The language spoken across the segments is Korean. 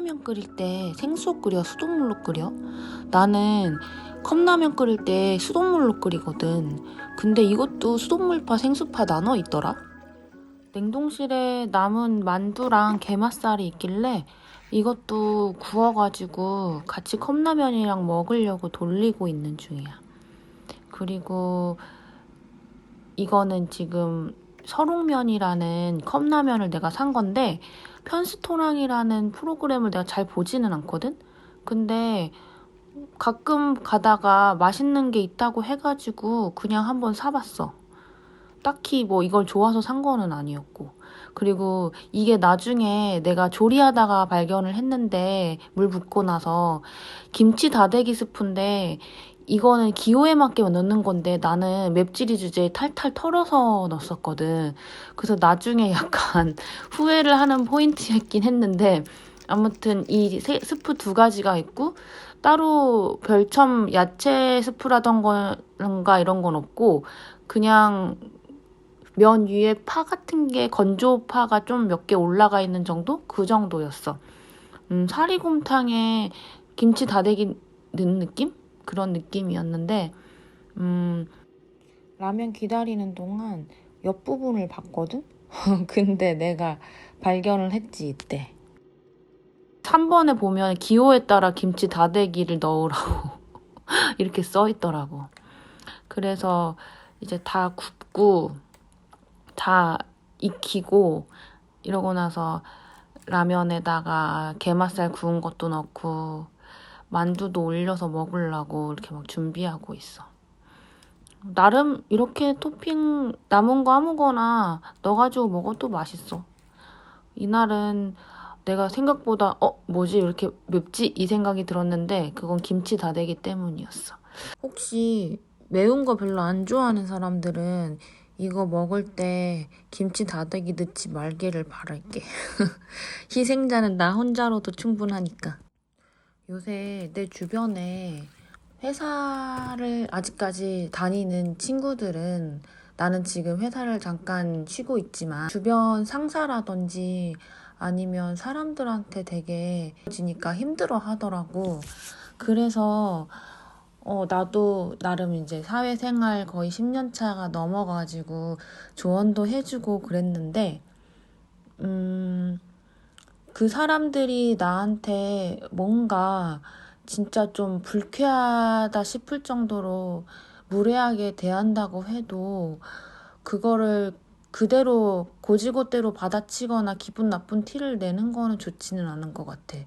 컵라면 끓일 때 생수로 끓여 수돗물로 끓여? 나는 컵라면 끓일 때 수돗물로 끓이거든. 근데 이것도 수돗물파 생수파 나눠 있더라. 냉동실에 남은 만두랑 게맛살이 있길래 이것도 구워가지고 같이 컵라면이랑 먹으려고 돌리고 있는 중이야. 그리고 이거는 지금 설옥면이라는 컵라면을 내가 산 건데 편스토랑이라는 프로그램을 내가 잘 보지는 않거든? 근데 가끔 가다가 맛있는 게 있다고 해가지고 그냥 한번 사봤어. 딱히 뭐 이걸 좋아서 산 거는 아니었고. 그리고 이게 나중에 내가 조리하다가 발견을 했는데 물 붓고 나서 김치 다대기 스프인데 이거는 기호에 맞게 넣는 건데 나는 맵찔이 주제에 탈탈 털어서 넣었었거든. 그래서 나중에 약간 후회를 하는 포인트였긴 했는데 아무튼 이 세- 스프 두 가지가 있고 따로 별첨 야채 스프라던가 이런 건 없고 그냥 면 위에 파 같은 게 건조파가 좀 몇 개 올라가 있는 정도? 그 정도였어. 음, 사리곰탕에 김치 다대기 넣은 느낌? 그런 느낌이었는데, 음, 라면 기다리는 동안 옆부분을 봤거든? 근데 내가 발견을 했지, 이때. 3번에 보면 기호에 따라 김치 다대기를 넣으라고 이렇게 써 있더라고. 그래서 이제 다 굽고, 다 익히고, 이러고 나서 라면에다가 게맛살 구운 것도 넣고, 만두도 올려서 먹으려고 이렇게 막 준비하고 있어. 나름 이렇게 토핑 남은 거 아무거나 넣어가지고 먹어도 맛있어. 이날은 내가 생각보다 어 뭐지 왜 이렇게 맵지 이 생각이 들었는데 그건 김치 다대기 때문이었어. 혹시 매운 거 별로 안 좋아하는 사람들은 이거 먹을 때 김치 다대기 넣지 말기를 바랄게. 희생자는 나 혼자로도 충분하니까. 요새 내 주변에 회사를 아직까지 다니는 친구들은 나는 지금 회사를 잠깐 쉬고 있지만 주변 상사라든지 아니면 사람들한테 되게 지니까 힘들어 하더라고. 그래서 어, 나도 나름 이제 사회생활 거의 10년 차가 넘어가지고 조언도 해주고 그랬는데, 음, 그 사람들이 나한테 뭔가 진짜 좀 불쾌하다 싶을 정도로 무례하게 대한다고 해도 그거를 그대로 고지고대로 받아치거나 기분 나쁜 티를 내는 거는 좋지는 않은 것 같아.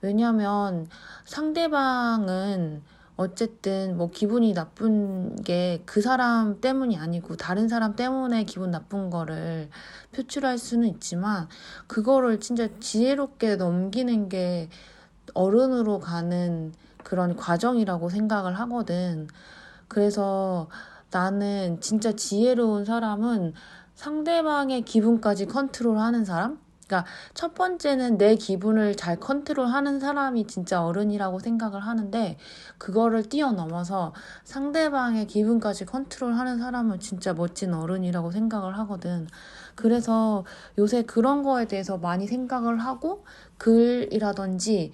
왜냐면 상대방은 어쨌든 뭐 기분이 나쁜 게 그 사람 때문이 아니고 다른 사람 때문에 기분 나쁜 거를 표출할 수는 있지만 그거를 진짜 지혜롭게 넘기는 게 어른으로 가는 그런 과정이라고 생각을 하거든. 그래서 나는 진짜 지혜로운 사람은 상대방의 기분까지 컨트롤하는 사람? 그러니까 첫 번째는 내 기분을 잘 컨트롤하는 사람이 진짜 어른이라고 생각을 하는데 그거를 뛰어넘어서 상대방의 기분까지 컨트롤하는 사람은 진짜 멋진 어른이라고 생각을 하거든. 그래서 요새 그런 거에 대해서 많이 생각을 하고 글이라든지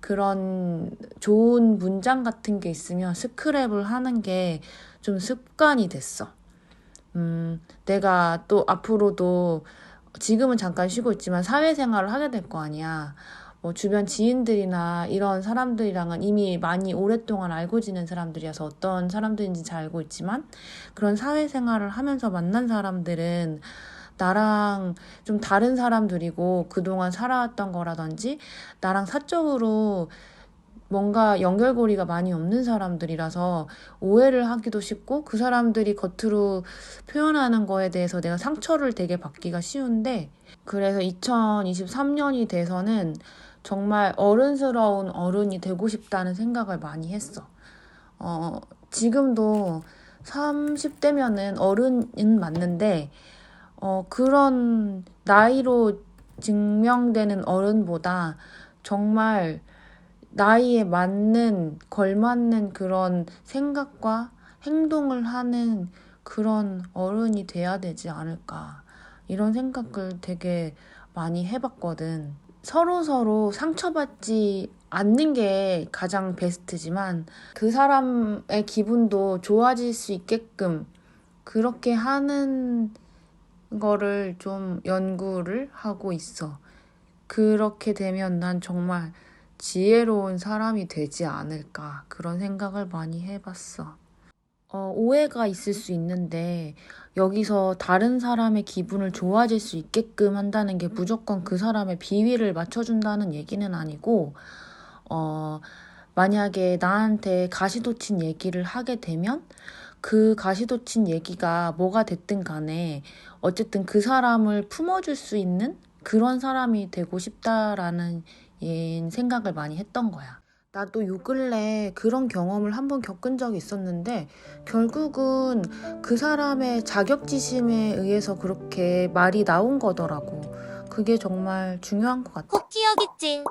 그런 좋은 문장 같은 게 있으면 스크랩을 하는 게 좀 습관이 됐어. 음, 내가 또 앞으로도 지금은 잠깐 쉬고 있지만 사회생활을 하게 될 거 아니야. 뭐 주변 지인들이나 이런 사람들이랑은 이미 많이 오랫동안 알고 지낸 사람들이어서 어떤 사람들인지 잘 알고 있지만 그런 사회생활을 하면서 만난 사람들은 나랑 좀 다른 사람들이고 그동안 살아왔던 거라든지 나랑 사적으로 뭔가 연결고리가 많이 없는 사람들이라서 오해를 하기도 쉽고 그 사람들이 겉으로 표현하는 거에 대해서 내가 상처를 되게 받기가 쉬운데 그래서 2023년이 돼서는 정말 어른스러운 어른이 되고 싶다는 생각을 많이 했어. 어, 지금도 30대면은 어른은 맞는데 어, 그런 나이로 증명되는 어른보다 정말 나이에 맞는, 걸맞는 그런 생각과 행동을 하는 그런 어른이 돼야 되지 않을까. 이런 생각을 되게 많이 해봤거든. 서로 서로 상처받지 않는 게 가장 베스트지만 그 사람의 기분도 좋아질 수 있게끔 그렇게 하는 거를 좀 연구를 하고 있어. 그렇게 되면 난 정말 지혜로운 사람이 되지 않을까 그런 생각을 많이 해봤어. 어, 오해가 있을 수 있는데 여기서 다른 사람의 기분을 좋아질 수 있게끔 한다는 게 무조건 그 사람의 비위를 맞춰준다는 얘기는 아니고 어, 만약에 나한테 가시돋친 얘기를 하게 되면 그 가시돋친 얘기가 뭐가 됐든 간에 어쨌든 그 사람을 품어줄 수 있는 그런 사람이 되고 싶다라는 예, 생각을 많이 했던 거야. 나도 요 근래 그런 경험을 한번 겪은 적이 있었는데 결국은 그 사람의 자격지심에 의해서 그렇게 말이 나온 거더라고. 그게 정말 중요한 것 같아. 혹 기억있지?